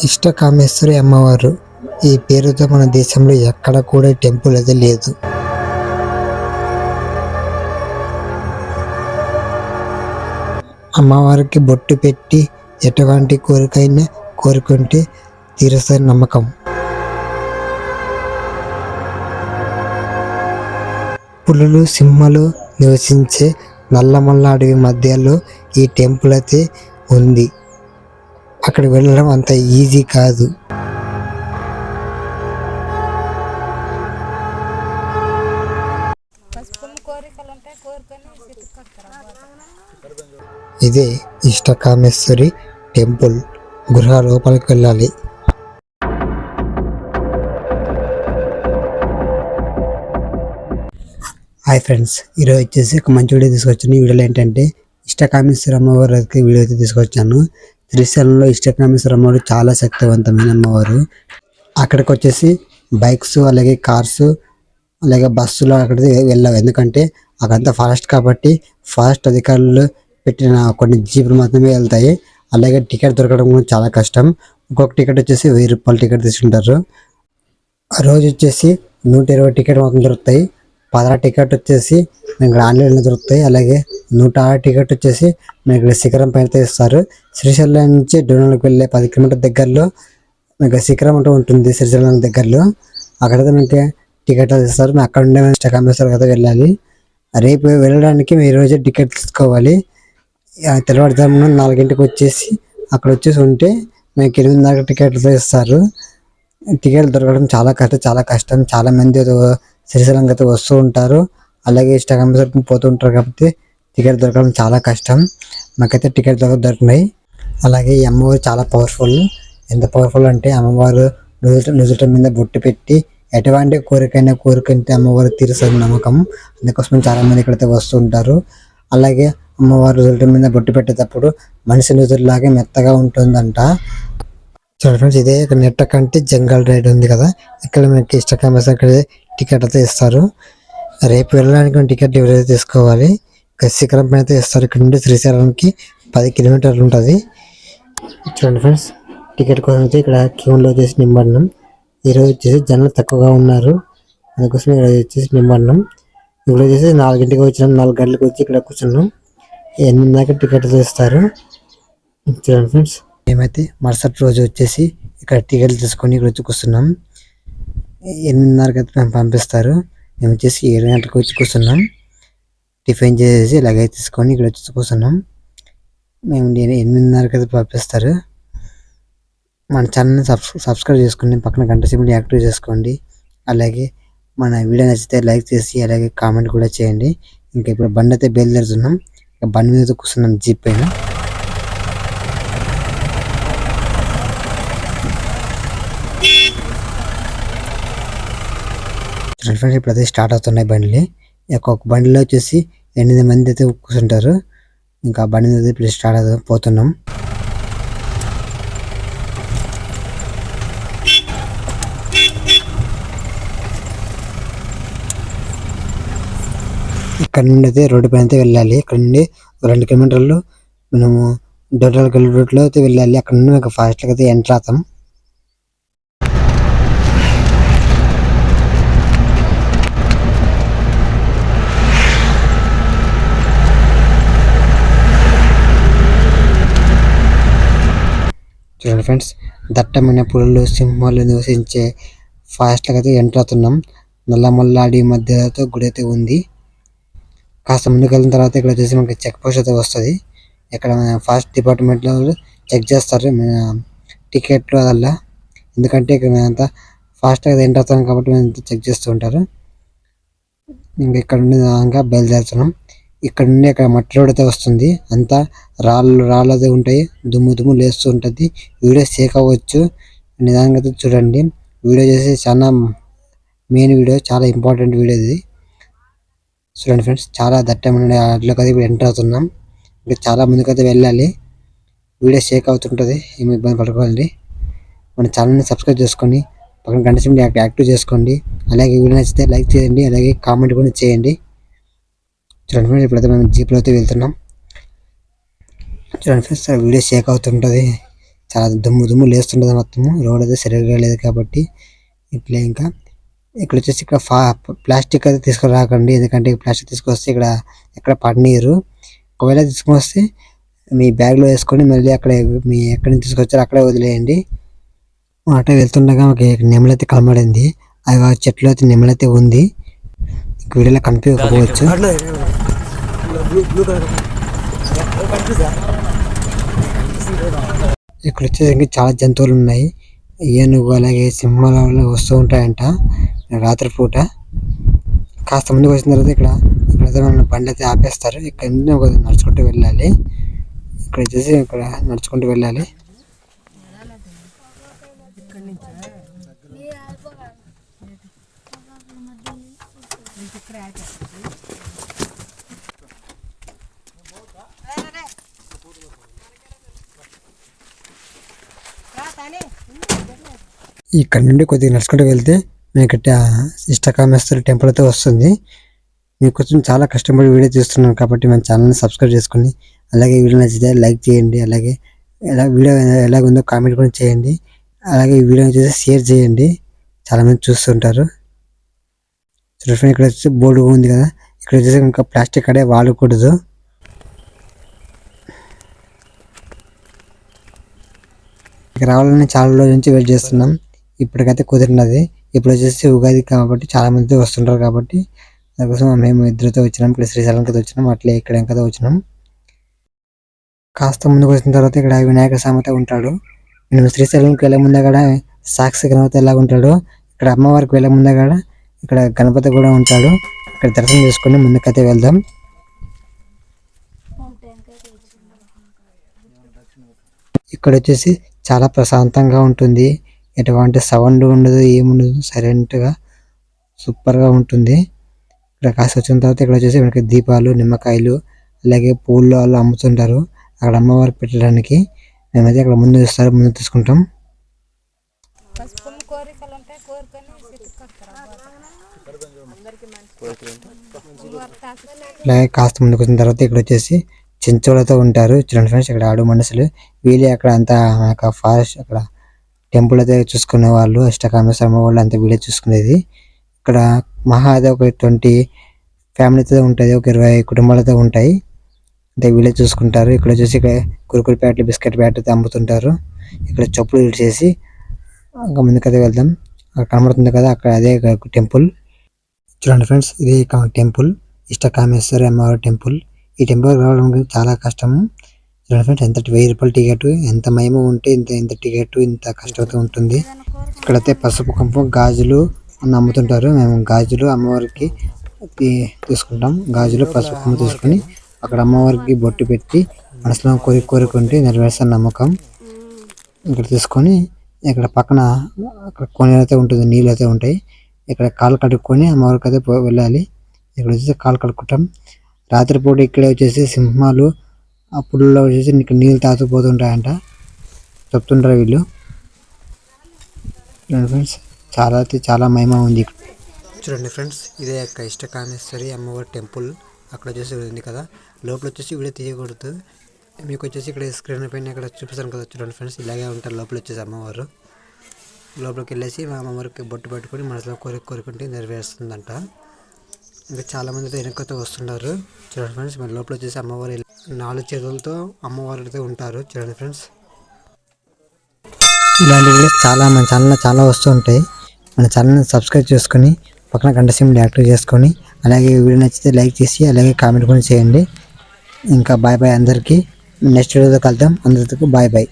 ఇష్టకామేశ్వరి అమ్మవారు ఈ పేరుతో మన దేశంలో ఎక్కడ కూడా టెంపుల్ అయితే లేదు. అమ్మవారికి బొట్టు పెట్టి ఎటువంటి కోరికైనా కోరుకుంటే తీరుస్తుంది నమ్మకం. పులులు సింహలు నివసించే నల్లమల్ల అడవి మధ్యలో ఈ టెంపుల్ అయితే ఉంది. అక్కడ వెళ్ళడం అంత ఈజీ కాదు. ఇదే ఇష్టకామేశ్వరి టెంపుల్. గృహ లోపలికి వెళ్ళాలి. హాయ్ ఫ్రెండ్స్ ఈరోజు వచ్చేసి ఒక మంచి వీడియో తీసుకొచ్చాను. ఈ వీడియోలో ఏంటంటే ఇష్టకామేశ్వర అమ్మవారికి వీడియో అయితే తీసుకొచ్చాను. శ్రీశైలంలో ఇష్టకామేశ్వర అమ్మవారు చాలా శక్తివంతమైన అమ్మవారు. అక్కడికి వచ్చేసి బైక్స్ అలాగే కార్స్ అలాగే బస్సులో అక్కడికి వెళ్ళవు ఎందుకంటే అక్కడంతా ఫారెస్ట్ కాబట్టి ఫారెస్ట్ అధికారులు పెట్టిన కొన్ని జీపులు మాత్రమే వెళ్తాయి. అలాగే టికెట్ దొరకడం కూడా చాలా కష్టం. ఒక్కొక్క టికెట్ వచ్చేసి వెయ్యి రూపాయల టికెట్ తీసుకుంటారు. ఆ రోజు వచ్చేసి నూట ఇరవై టికెట్ మాత్రం దొరుకుతాయి. పదహారు టికెట్ వచ్చేసి మీకు ఆన్లైన్లో దొరుకుతాయి. అలాగే నూట ఆరు టికెట్ వచ్చేసి మీకు శిఖరం పైన ఇస్తారు శ్రీశైలం నుంచి డోనాలకు వెళ్ళే పది కిలోమీటర్ దగ్గరలో మీకు శిఖరం అంటూ ఉంటుంది. శ్రీశైలం దగ్గరలో అక్కడైతే మీకు టికెట్ ఇస్తారు. మేము అక్కడ ఉండే ఇష్టకామేశ్వర్ కదా వెళ్ళాలి. రేపు వెళ్ళడానికి మీరు రోజే టికెట్ తీసుకోవాలి. ఆ తెల్లవారుజామున నాలుగింటికి వచ్చేసి అక్కడ వచ్చేసి ఉంటే మీకు ఎనిమిది టికెట్లు ఇస్తారు. టికెట్లు దొరకడం చాలా కష్టం చాలా కష్టం. చాలామంది మంది అయితే వస్తూ ఉంటారు. అలాగే ఇష్టకామేశ్వరం పోతూ ఉంటారు కాబట్టి టికెట్ దొరకడం చాలా కష్టం. మాకైతే టికెట్ దొరక దొరికినాయి. అలాగే ఈ అమ్మవారు చాలా పవర్ఫుల్ ఎంత పవర్ఫుల్ అంటే అమ్మవారు నుదుట నుదుట మీద బొట్టు పెట్టి ఎటువంటి కోరికైనా కోరికంటే అమ్మవారు తీరుస్తుంది నమ్మకం. అందుకోసం చాలా మంది ఇక్కడైతే వస్తూ ఉంటారు. అలాగే అమ్మవారు నుదుట మీద బొట్టు పెట్టేటప్పుడు మనిషి నుదురులాగే మెత్తగా ఉంటుందంట. చూడండి ఫ్రెండ్స్ ఇదే ఇక్కడ నెట్ట కంటే జంగల్ రైడ్ ఉంది కదా. ఇక్కడ మనకి ఇష్టకామేస్ ఇక్కడ టికెట్ అయితే ఇస్తారు. రేపు వెళ్ళడానికి టికెట్ ఎవరైతే తీసుకోవాలి ఇక్కడ శిఖరం పైన అయితే ఇస్తారు. ఇక్కడ నుండి శ్రీశైలంకి పది కిలోమీటర్లు ఉంటుంది. చూడండి ఫ్రెండ్స్ టికెట్ కోసం అయితే ఇక్కడ క్యూన్లో వచ్చేసి నింబడినాం. ఈరోజు వచ్చేసి జనాలు తక్కువగా ఉన్నారు. అందుకోసం ఇక్కడ వచ్చేసి నింబడినాం. ఇప్పుడు వచ్చేసి నాలుగింటికి వచ్చినాం నాలుగు గంటలకు వచ్చి ఇక్కడ కూర్చున్నాం. ఎనిమిది దాకా టికెట్ ఇస్తారు. చూడండి ఫ్రెండ్స్ మేమైతే మరుసటి రోజు వచ్చేసి ఇక్కడ టికెట్లు తీసుకొని ఇక్కడ వచ్చి కూర్చున్నాం. ఎనిమిదిన్నరకి అయితే మేము పంపిస్తారు. మేము వచ్చేసి ఏడు గంటలకు వచ్చి కూర్చున్నాం. టిఫిన్ చేసేసి లగేజ్ తీసుకొని ఇక్కడ వచ్చి కూర్చున్నాం. మేము ఎనిమిదిన్నరకి అయితే పంపిస్తారు. మన ఛానల్ని సబ్ సబ్స్క్రైబ్ చేసుకోండి. పక్కన గంట సింబల్ యాక్టివ్ చేసుకోండి. అలాగే మన వీడియో నచ్చితే లైక్ చేసి అలాగే కామెంట్ కూడా చేయండి. ఇంకా ఇప్పుడు బండి అయితే బయలుదేరుతున్నాం. ఇంకా బండి మీద అయితే కూర్చున్నాం జీప్ పైన. చూడండి ఫ్రెండ్స్ ఇప్పుడు అయితే స్టార్ట్ అవుతున్నాయి బండ్లు. ఒక్కొక్క బండిలో వచ్చేసి ఎనిమిది మంది అయితే కూర్చుంటారు. ఇంకా బండి అయితే ఇప్పుడు స్టార్ట్ అవుతాం పోతున్నాం. ఇక్కడ నుండి అయితే రోడ్డు పైన అయితే వెళ్ళాలి. ఇక్కడ నుండి రెండు కిలోమీటర్లు మనము డోటల్ గల్ రూట్లో అయితే వెళ్ళాలి. అక్కడ నుండి మీకు ఫాస్ట్గా అయితే ఎంటర్ అవుతాం. చూడండి ఫ్రెండ్స్ దట్టమైన పులులు సింహాలు నివసించే ఫారెస్ట్లకు అయితే ఎంటర్ అవుతున్నాం. నల్లమల్లాడి మధ్యతో గుడి అయితే ఉంది. కాస్త ముందుకు వెళ్ళిన తర్వాత ఇక్కడ వచ్చేసి మనకి చెక్ పోస్ట్ అయితే వస్తుంది. ఇక్కడ ఫారెస్ట్ డిపార్ట్మెంట్లో చెక్ చేస్తారు. టికెట్లు అదల్లా. ఎందుకంటే ఇక్కడ మేమంతా ఫాస్ట్గా ఎంటర్ అవుతాం కాబట్టి మేము చెక్ చేస్తూ ఉంటారు. ఇంకా ఇక్కడ నుండి ఇంకా బయలుదేరుతున్నాం. ఇక్కడ నుండి అక్కడ మట్టి రోడ్ అయితే వస్తుంది. అంతా రాళ్ళు రాళ్ళది ఉంటాయి. దుమ్ము దుమ్ము లేస్తూ ఉంటుంది. వీడియో సేక్ అవ్వచ్చు. నిదానంగా అయితే చూడండి. వీడియో చేసి చాలా మెయిన్ వీడియో చాలా ఇంపార్టెంట్ వీడియో ఇది. చూడండి ఫ్రెండ్స్ చాలా దట్టమైన అట్లోకి అయితే ఇప్పుడు ఎంటర్ అవుతున్నాం. ఇంకా చాలా ముందుకైతే వెళ్ళాలి. వీడియో షేక్ అవుతుంటుంది. ఏమి ఇబ్బంది పడుకోవాలి మన ఛానల్ని సబ్స్క్రైబ్ చేసుకోండి పక్కన గంట సింబల్ యాక్టివ్ చేసుకోండి. అలాగే వీడియో నచ్చితే లైక్ చేయండి. అలాగే కామెంట్ కూడా చేయండి. చూడండి ఫ్రెండ్స్ ఇప్పుడైతే మేము జీప్లో అయితే వెళ్తున్నాం. చూడండి ఫ్రెండ్స్ వీడియో షేక్ అవుతుంటుంది. చాలా దుమ్ము దుమ్ము లేస్తుంటుంది మొత్తము. రోడ్ అయితే సరిగ్గా లేదు కాబట్టి ఇట్లా ఇంకా ఇక్కడ వచ్చేసి ఇక్కడ ఫా ప్లాస్టిక్ అయితే తీసుకురాకండి. ఎందుకంటే ప్లాస్టిక్ తీసుకొస్తే ఇక్కడ ఎక్కడ పడనీరు ఒకవేళ తీసుకొని వస్తే మీ బ్యాగ్లో వేసుకొని మళ్ళీ అక్కడ మీ ఎక్కడి నుంచి తీసుకొచ్చారో అక్కడే వదిలేయండి. అటు వెళ్తుండగా ఒక నెమలైతే కలమడింది అవి చెట్లు అయితే నెమలైతే ఉంది. వీడియోలో కనిపించకపోవచ్చు ఇక్కడ వచ్చేసి ఇంకా చాలా జంతువులు ఉన్నాయి. ఏనుగు అలాగే సింహాలు అలా వస్తూ ఉంటాయంట రాత్రిపూట కాస్త ముందుకు వచ్చిన తర్వాత ఇక్కడ ఇక్కడైతే మన బండి అయితే ఆపేస్తారు. ఇక్కడ నడుచుకుంటూ వెళ్ళాలి. ఇక్కడ వచ్చేసి ఇక్కడ నడుచుకుంటూ వెళ్ళాలి. ఇక్కడ నుండి కొద్దిగా నడుచుకుంటూ వెళ్తే మీకు ఇక్కడ ఇష్టకామేశ్వర టెంపుల్ అయితే వస్తుంది. మీకోసం చాలా కష్టపడి వీడియో తీస్తున్నాను కాబట్టి మన ఛానల్ని సబ్స్క్రైబ్ చేసుకోండి అలాగే వీడియో నచ్చితే లైక్ చేయండి అలాగే ఎలా వీడియో ఎలాగ ఉందో కామెంట్ కూడా చేయండి అలాగే ఈ వీడియో వచ్చేసి షేర్ చేయండి. చాలామంది చూస్తుంటారు. చూడండి ఇక్కడ వచ్చేసి బోర్డు ఉంది కదా. ఇక్కడ వచ్చేసి ఇంకా ప్లాస్టిక్ అడే వాడకూడదు. ఇక్కడ రావాలని చాలా రోజుల నుంచి వెయిట్ చేస్తున్నాం. ఇప్పటికైతే కుదిరినది. ఇప్పుడు వచ్చేసి ఉగాది కాబట్టి చాలా మంది వస్తుంటారు కాబట్టి దానికోసం మేము ఇద్దరితో వచ్చినాం. ఇక్కడ శ్రీశైలంకి వచ్చినాం. అట్లే ఇక్కడ ఇంకా వచ్చినాం. కాస్త ముందుకు వచ్చిన తర్వాత ఇక్కడ వినాయక సామెత ఉంటాడు. మేము శ్రీశైలంకి వెళ్ళే ముందే కూడా సాక్షి గణపతి ఎలా ఉంటాడు ఇక్కడ అమ్మవారికి వెళ్ళే ముందే కూడా ఇక్కడ గణపతి కూడా ఉంటాడు. ఇక్కడ దర్శనం చేసుకొని ముందుకైతే వెళ్దాం. ఇక్కడ వచ్చేసి చాలా ప్రశాంతంగా ఉంటుంది. ఎటువంటి సౌండ్ ఉండదు ఏముండదు. సైలెంట్గా సూపర్గా ఉంటుంది. ఇక్కడ కాస్త వచ్చిన తర్వాత ఇక్కడ వచ్చేసి మనకి దీపాలు నిమ్మకాయలు అలాగే పూలు అలా అమ్ముతుంటారు. అక్కడ అమ్మవారికి పెట్టడానికి. మేమైతే అక్కడ ముందు ఇస్తారు ముందు తీసుకుంటాం పసుపుని కోరికలు ఉంటాయి కోరుకొని సిట్టుకొస్తారు అలాగే కాస్త ముందుకు వచ్చిన తర్వాత ఇక్కడ వచ్చేసి చెంచోళ్ళతో ఉంటారు. చూడండి ఫ్రెండ్స్ ఇక్కడ ఆడు మనుషులు. వీళ్ళే అక్కడ అంతా మనకు ఫారెస్ట్ అక్కడ టెంపుల్ అయితే చూసుకునే వాళ్ళు అష్టకామేశ్వరమ్మ వాళ్ళు అంతా వీళ్ళే చూసుకునేది. ఇక్కడ మహా అయితే ఒక ట్వంటీ ఫ్యామిలీతో ఉంటుంది ఒక ఇరవై కుటుంబాలతో ఉంటాయి. అంటే వీళ్ళే చూసుకుంటారు. ఇక్కడ వచ్చేసి ఇక్కడ కురుకురు ప్యాట్లు బిస్కెట్ ప్యాకెట్ అమ్ముతుంటారు. ఇక్కడ చెప్పులు చేసి ఇంకా ముందుకైతే వెళ్దాం. అక్కడ కనబడుతుంది కదా అక్కడ అదే టెంపుల్ చూడండి ఫ్రెండ్స్ ఇది టెంపుల్. ఇష్టకామేశ్వరి అమ్మవారి టెంపుల్. ఈ టెంపుల్ రావడం చాలా కష్టం చూడండి ఫ్రెండ్స్ ఎంత వెయ్యి రూపాయల టికెట్ ఎంత మయము ఉంటే ఇంత ఇంత టికెట్ ఇంత కష్టంతో ఉంటుంది. ఇక్కడైతే పసుపు కంపు గాజులు అని అమ్ముతుంటారు. మేము గాజులు అమ్మవారికి తీసుకుంటాం. గాజులు పసుపు కంపు తీసుకుని అక్కడ అమ్మవారికి బొట్టు పెట్టి మనసులో కోరిక కోరుకుంటే నెరవేర్చిన నమ్మకం. ఇక్కడ తీసుకొని ఇక్కడ పక్కన అక్కడ కొనేలైతే ఉంటుంది నీళ్ళు అయితే ఉంటాయి. ఇక్కడ కాలు కడుక్కొని అమ్మవారికి అయితే వెళ్ళాలి. ఇక్కడ వచ్చేసి కాలు కడుక్కుంటాం. రాత్రిపూట ఇక్కడ వచ్చేసి సింహాలు ఆ పుల్లో వచ్చేసి ఇక్కడ నీళ్ళు తాగుతూపోతుంటాయంట చెప్తుంటారు వీళ్ళు. ఫ్రెండ్స్ చాలా అయితే చాలా మహిమ ఉంది ఇక్కడ. చూడండి ఫ్రెండ్స్ ఇదే యొక్క ఇష్టకామేశ్వరి అమ్మవారి టెంపుల్. అక్కడ వచ్చేసి ఉంది కదా. లోపల వచ్చేసి వీడియో తీయకూడదు. మీకు వచ్చేసి ఇక్కడ స్క్రీన్ పైన ఇక్కడ చూపిస్తాను కదా. చూడండి ఫ్రెండ్స్ ఇలాగే ఉంటారు. లోపల వచ్చేసి అమ్మవారు. లోపలికి వెళ్ళేసి మా అమ్మవారికి బొట్టు పెట్టుకుని మనసులో కోరిక కోరుకుంటే నెరవేరుస్తుందంట. ఇంకా చాలామంది అయితే వెనకతో వస్తున్నారు. చూడండి ఫ్రెండ్స్ మరి లోపల వచ్చేసి అమ్మవారు నాలుగు చేతులతో అమ్మవారు అయితే ఉంటారు. చూడండి ఫ్రెండ్స్. ఇలాంటి వీడియోస్ చాలా మన ఛానల్లో చాలా వస్తూ ఉంటాయి. మన ఛానల్ని సబ్స్క్రైబ్ చేసుకొని పక్కన గంట సిమ్ని యాక్టివ్ చేసుకొని అలాగే వీడియో నచ్చితే లైక్ చేసి అలాగే కామెంట్ కూడా చేయండి. ఇంకా బాయ్ బాయ్ అందరికీ. నెక్స్ట్ వీడియోతో కలుద్దాం. అందరికీ బాయ్ బాయ్.